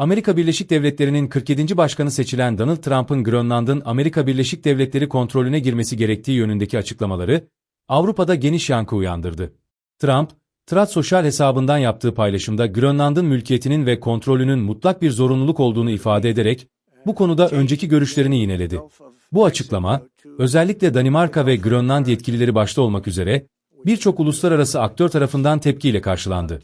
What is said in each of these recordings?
Amerika Birleşik Devletleri'nin 47. başkanı seçilen Donald Trump'ın Grönland'ın Amerika Birleşik Devletleri kontrolüne girmesi gerektiği yönündeki açıklamaları, Avrupa'da geniş yankı uyandırdı. Trump, Truth Social hesabından yaptığı paylaşımda Grönland'ın mülkiyetinin ve kontrolünün mutlak bir zorunluluk olduğunu ifade ederek, bu konuda önceki görüşlerini yineledi. Bu açıklama, özellikle Danimarka ve Grönland yetkilileri başta olmak üzere, birçok uluslararası aktör tarafından tepkiyle karşılandı.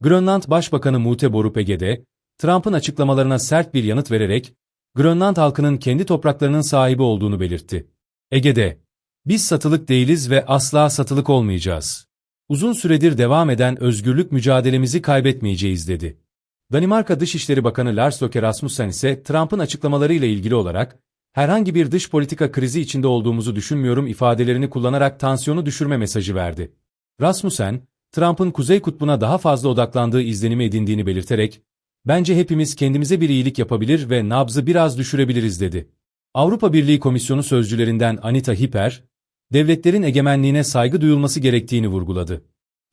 Grönland Başbakanı Mute Borup Ege'de, Trump'ın açıklamalarına sert bir yanıt vererek, Grönland halkının kendi topraklarının sahibi olduğunu belirtti. Ege'de, biz satılık değiliz ve asla satılık olmayacağız. Uzun süredir devam eden özgürlük mücadelemizi kaybetmeyeceğiz dedi. Danimarka Dışişleri Bakanı Lars Løkke Rasmussen ise Trump'ın açıklamalarıyla ilgili olarak, herhangi bir dış politika krizi içinde olduğumuzu düşünmüyorum ifadelerini kullanarak tansiyonu düşürme mesajı verdi. Rasmussen, Trump'ın Kuzey Kutbu'na daha fazla odaklandığı izlenimi edindiğini belirterek, bence hepimiz kendimize bir iyilik yapabilir ve nabzı biraz düşürebiliriz dedi. Avrupa Birliği Komisyonu sözcülerinden Anita Hiper, devletlerin egemenliğine saygı duyulması gerektiğini vurguladı.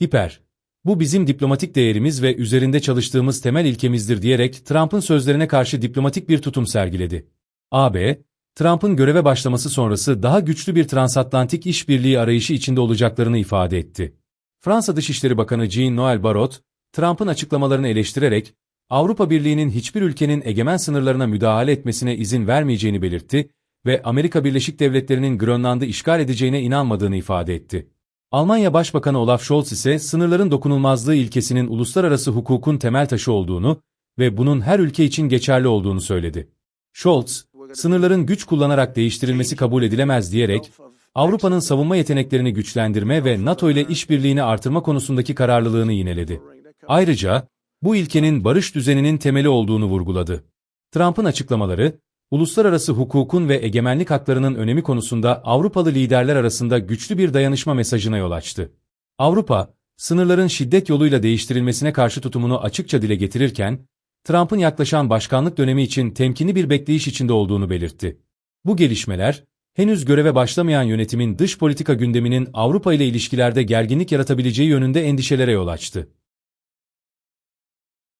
Hiper, bu bizim diplomatik değerimiz ve üzerinde çalıştığımız temel ilkemizdir diyerek Trump'ın sözlerine karşı diplomatik bir tutum sergiledi. AB, Trump'ın göreve başlaması sonrası daha güçlü bir transatlantik işbirliği arayışı içinde olacaklarını ifade etti. Fransa Dışişleri Bakanı Jean-Noël Barrot, Trump'ın açıklamalarını eleştirerek, Avrupa Birliği'nin hiçbir ülkenin egemen sınırlarına müdahale etmesine izin vermeyeceğini belirtti ve Amerika Birleşik Devletleri'nin Grönland'ı işgal edeceğine inanmadığını ifade etti. Almanya Başbakanı Olaf Scholz ise sınırların dokunulmazlığı ilkesinin uluslararası hukukun temel taşı olduğunu ve bunun her ülke için geçerli olduğunu söyledi. Scholz, sınırların güç kullanarak değiştirilmesi kabul edilemez diyerek, Avrupa'nın savunma yeteneklerini güçlendirme ve NATO ile işbirliğini artırma konusundaki kararlılığını yineledi. Ayrıca, bu ilkenin barış düzeninin temeli olduğunu vurguladı. Trump'ın açıklamaları, uluslararası hukukun ve egemenlik haklarının önemi konusunda Avrupalı liderler arasında güçlü bir dayanışma mesajına yol açtı. Avrupa, sınırların şiddet yoluyla değiştirilmesine karşı tutumunu açıkça dile getirirken, Trump'ın yaklaşan başkanlık dönemi için temkinli bir bekleyiş içinde olduğunu belirtti. Bu gelişmeler, henüz göreve başlamayan yönetimin dış politika gündeminin Avrupa ile ilişkilerde gerginlik yaratabileceği yönünde endişelere yol açtı.